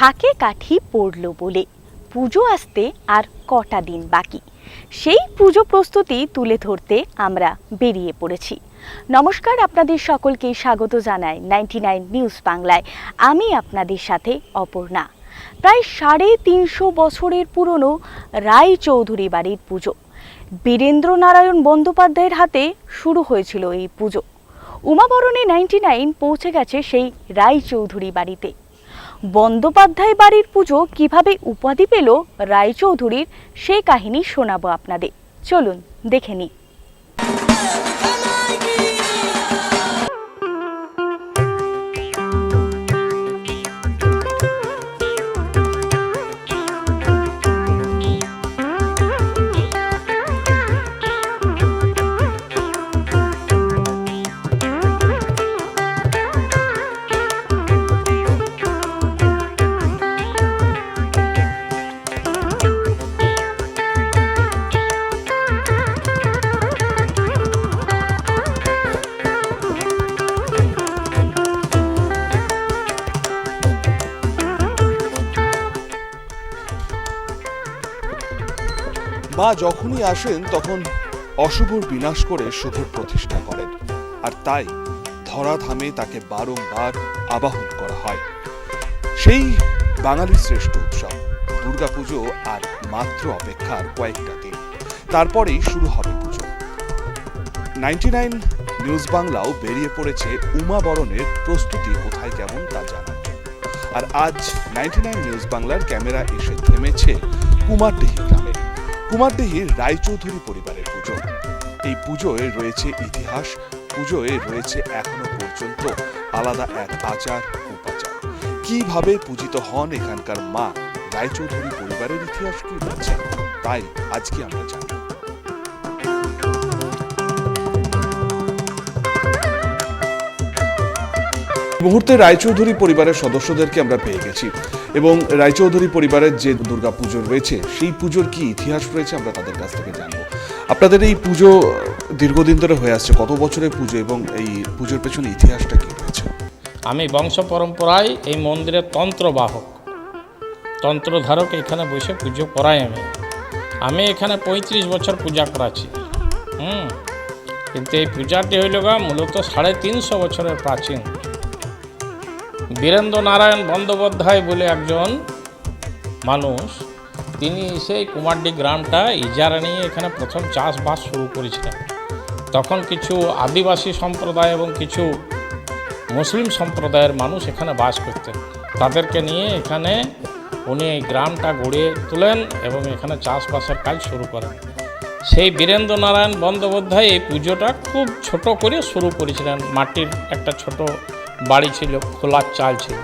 ঢাকে কাঠি পড়ল বলে। পুজো আসতে আর কটা দিন বাকি। সেই পুজো প্রস্তুতি তুলে ধরতে আমরা বেরিয়ে পড়েছি। নমস্কার আপনাদের সকলকে স্বাগত জানাই নাইনটি নাইন নিউজ বাংলায়। আমি আপনাদের সাথে অপর্ণা। প্রায় সাড়ে তিনশো বছরের পুরনো রায় চৌধুরী বাড়ির পুজো। বীরেন্দ্রনারায়ণ বন্দ্যোপাধ্যায়ের হাতে শুরু হয়েছিল এই পুজো। উমাবরণে নাইনটি নাইন পৌঁছে গেছে সেই রায়চৌধুরী বাড়িতে। বন্দ্যোপাধ্যায় বাড়ির পুজো কীভাবে উপাধি পেল রায়চৌধুরীর সেই কাহিনী শোনাবো আপনাদের। চলুন দেখে নিই। মা যখনই আসেন, তখন অশুভর বিনাশ করে শুভর প্রতিষ্ঠা করেন। আর তাই ধরাধামে তাকে বারংবার আবাহন করা হয়। সেই বাঙালির শ্রেষ্ঠ উৎসব। দুর্গাপুজো আর মাত্র অপেক্ষার কয়েকটা দিন। তারপরেই শুরু হবে পুজো। নাইনটি নাইন নিউজ বাংলাও বেরিয়ে পড়েছে উমা বরণের প্রস্তুতি কোথায় কেমন তা জানার আর আজ নাইনটি নাইন নিউজ বাংলার ক্যামেরা এসে থেমেছে কুমারডিহি গ্রামে কুমারডিহির রায়চৌধুরী পরিবারের পুজো। এই পুজোয় রয়েছে ইতিহাস, পুজোয় রয়েছে এখনও পর্যন্ত আলাদা এক আচার, উপাচার। কীভাবে পূজিত হন এখানকার মা? রায়চৌধুরী পরিবারের ইতিহাস কি রয়েছে? তাই আজকে আমরা এই মুহূর্তে রায়চৌধুরী পরিবারের সদস্যদেরকে আমরা পেয়ে গেছি। এবং রায়চৌধুরী পরিবারের যে দুর্গা পুজো রয়েছে, সেই পুজোর কি ইতিহাস রয়েছে আমরা তাদের কাছ থেকে জানব। আপনাদের এই পুজো দীর্ঘদিন ধরে হয়ে আসছে, কত বছরের পুজো এবং এই পুজোর পেছনে ইতিহাসটা কি রয়েছে? আমি বংশ পরম্পরায় এই মন্দিরের তন্ত্রবাহক, তন্ত্রধারক এখানে বসে পুজো করাই আমি। আমি এখানে পঁয়ত্রিশ বছর পূজা করাছি হুম, কিন্তু এই পূজাটি হইল গা মূলত সাড়ে তিনশো বছরের প্রাচীন। বীরেন্দ্র নারায়ণ বন্দ্যোপাধ্যায় বলে একজন মানুষ, তিনি সেই কুমারডি গ্রামটা ইজারা নিয়ে এখানে প্রথম চাষবাস শুরু করেছিলেন। তখন কিছু আদিবাসী সম্প্রদায় এবং কিছু মুসলিম সম্প্রদায়ের মানুষ এখানে বাস করতেন। তাদেরকে নিয়ে এখানে উনি এই গ্রামটা গড়িয়ে তোলেন এবং এখানে চাষবাসের কাজ শুরু করেন। সেই বীরেন্দ্র নারায়ণ বন্দ্যোপাধ্যায় এই পুজোটা খুব ছোট করে শুরু করেছিলেন। মাটির একটা ছোট বাড়ি ছিল, খোলার চাল ছিল।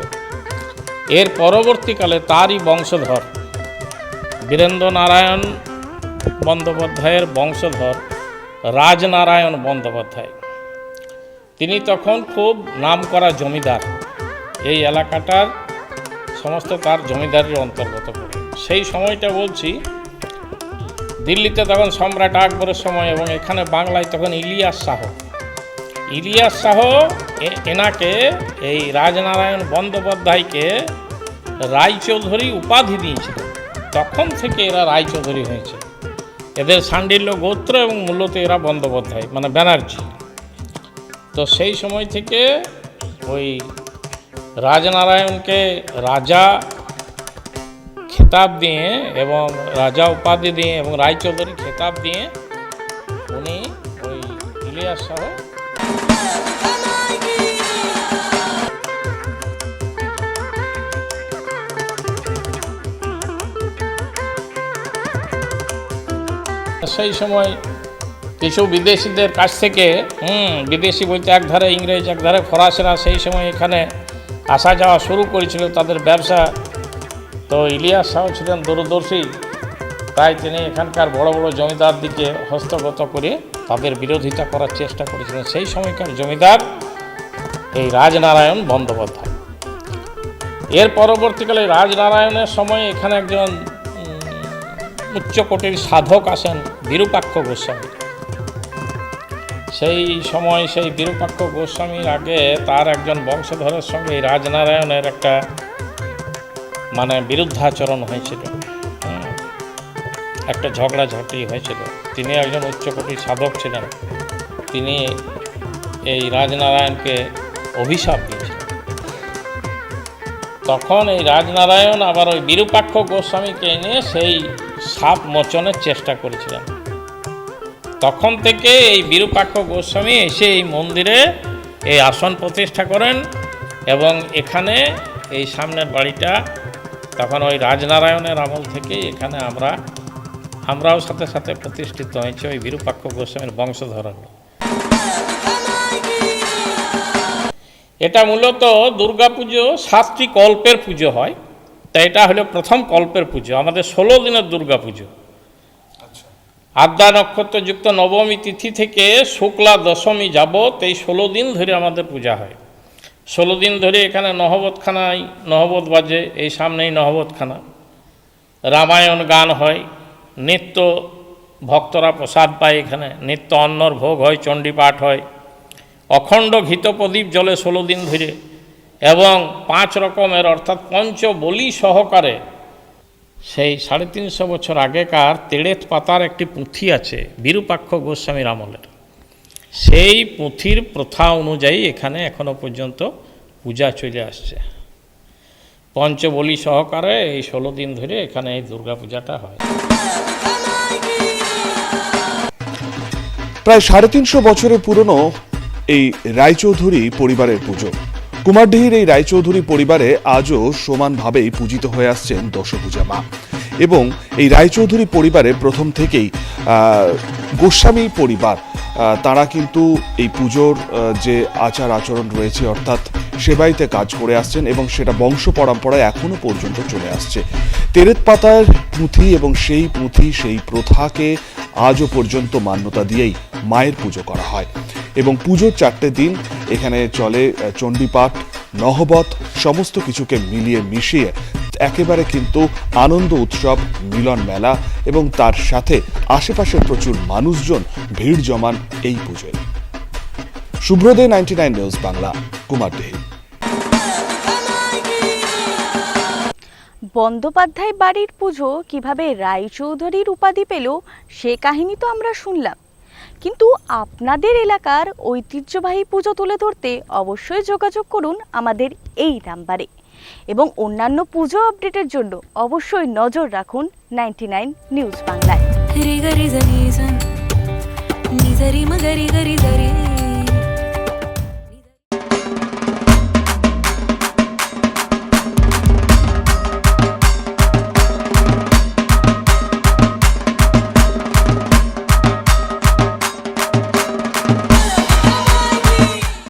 এর পরবর্তীকালে তারই বংশধর বীরেন্দ্র নারায়ণ বন্দ্যোপাধ্যায়ের বংশধর রাজনারায়ণ বন্দ্যোপাধ্যায়। তিনি তখন খুব নামকরা জমিদার। এই এলাকাটার সমস্ত তার জমিদারির অন্তর্গত পড়ে। সেই সময়টা বলছি, দিল্লিতে তখন সম্রাট আকবরের সময় এবং এখানে বাংলায় তখন ইলিয়াস শাহ। ইলিয়াস শাহ এনাকে এই রাজনারায়ণ বন্দ্যোপাধ্যায়কে রায়চৌধুরী উপাধি দিয়েছিল। তখন থেকে এরা রায়চৌধুরী হয়েছে। এদের সান্ডিল্য গোত্র এবং মূলত এরা বন্দ্যোপাধ্যায় মানে ব্যানার্জি। তো সেই সময় থেকে ওই রাজনারায়ণকে রাজা খেতাব দিয়ে এবং রাজা উপাধি দিয়ে এবং রায়চৌধুরী খেতাব দিয়ে উনি ওই ইলিয়াস সহ সেই সময় কিছু বিদেশিদের কাছ থেকে, হুম, বিদেশি বলতে একধারে ইংরেজ একধারে ফরাসিরা সেই সময় এখানে আসা যাওয়া শুরু করেছিল। তাদের ব্যবসা, তো ইলিয়াস শাহ ছিলেন দূরদর্শী। তাই তিনি এখানকার বড় বড় জমিদার দিকে হস্তগত করে তাদের বিরোধিতা করার চেষ্টা করেছিলেন। সেই সময়কার জমিদার এই রাজনারায়ণ বন্দ্যোপাধ্যায়। এর পরবর্তীকালে রাজনারায়ণের সময় এখানে একজন উচ্চকোটির সাধক আসেন বিরূপাক্ষ গোস্বামী। সেই সময় সেই বিরূপাক্ষ গোস্বামীর আগে তার একজন বংশধরের সঙ্গে এই রাজনারায়ণের একটা মানে বিরুদ্ধাচরণ হয়েছিল। একটা ঝগড়াঝাটি হয়েছিল। তিনি একজন উচ্চকোটির সাধক ছিলেন। তিনি এই রাজনারায়ণকে অভিশাপ দিয়েছিলেন তখন এই রাজনারায়ণ আবার ওই বিরূপাক্ষ গোস্বামীকে এনে সেই সাপ মোচনের চেষ্টা করেছিলেন। তখন থেকে এই বিরূপাক্ষ গোস্বামী এসে এই মন্দিরে এই আসন প্রতিষ্ঠা করেন এবং এখানে এই সামনের বাড়িটা তখন ওই রাজনারায়ণের আমল থেকে এখানে আমরা, আমরাও সাথে সাথে প্রতিষ্ঠিত হয়েছে ওই বিরূপাক্ষ গোস্বামীর বংশধর এটা মূলত দুর্গাপুজো সাতটি কল্পের পুজো হয় তা এটা হলো প্রথম কল্পের পুজো আমাদের ষোলো দিনের দুর্গাপুজো আদ্যা নক্ষত্রযুক্ত নবমী তিথি থেকে শুক্লা দশমী যাবৎ এই ষোলো দিন ধরে আমাদের পূজা হয়। ষোলো দিন ধরে এখানে নহবতখানায় নহবত বাজে এই সামনেই নহবতখানা রামায়ণ গান হয় নিত্য ভক্তরা প্রসাদ পায় এখানে নিত্য অন্নর ভোগ হয় চণ্ডীপাঠ হয়। অখণ্ড ঘিত প্রদীপ জলে ষোলো দিন ধরে এবং পাঁচ রকমের অর্থাৎ পঞ্চ বলি সহকারে সেই সাড়ে তিনশো বছর আগেকার তেড়েত পাতার একটি পুঁথি আছে বিরূপাক্ষ গোস্বামীর আমলের। সেই পুঁথির প্রথা অনুযায়ী এখানে এখনও পর্যন্ত পূজা চলে আসছে। পঞ্চবলি সহকারে এই ষোলো দিন ধরে এখানে এই দুর্গা পূজাটা হয়। প্রায় সাড়ে তিনশো বছরের পুরনো এই রায়চৌধুরী পরিবারের পুজো। কুমারডিহির এই রায়চৌধুরী পরিবারে আজও সমানভাবেই পূজিত হয়ে আসছেন দশভূজা মা। এবং এই রায়চৌধুরী পরিবারে প্রথম থেকেই গোস্বামী পরিবার তারা কিন্তু এই পুজোর যে আচার আচরণ রয়েছে, অর্থাৎ সেবাইতে কাজ করে আসছেন এবং সেটা বংশ পরম্পরায় এখনও পর্যন্ত চলে আসছে। তেরেত পাতার পুঁথি এবং সেই পুঁথি, সেই প্রথাকে আজও পর্যন্ত মান্যতা দিয়েই মায়ের পুজো করা হয়। এবং পুজোর চারটে দিন এখানে চলে চণ্ডীপাঠ নহবত সমস্ত কিছুকে মিলিয়ে মিশিয়ে একেবারে কিন্তু আনন্দ উৎসব, মিলন মেলা এবং তার সাথে আশেপাশের প্রচুর মানুষজন ভিড় জমান এই পুজোয়। শুভ্রদে ninety nine news Bangla Kumardehi Bandyopadhyay বাড়ির পুজো কীভাবে রায়চৌধুরীর উপাধি পেল, সে কাহিনী তো আমরা শুনলাম। কিন্তু আপনাদের এলাকার ঐতিহ্যবাহী পুজো তুলে ধরতে অবশ্যই যোগাযোগ করুন আমাদের এই নাম্বারে। এবং অন্যান্য পুজো আপডেটের জন্য অবশ্যই নজর রাখুন নাইনটি নাইন নিউজ বাংলায়।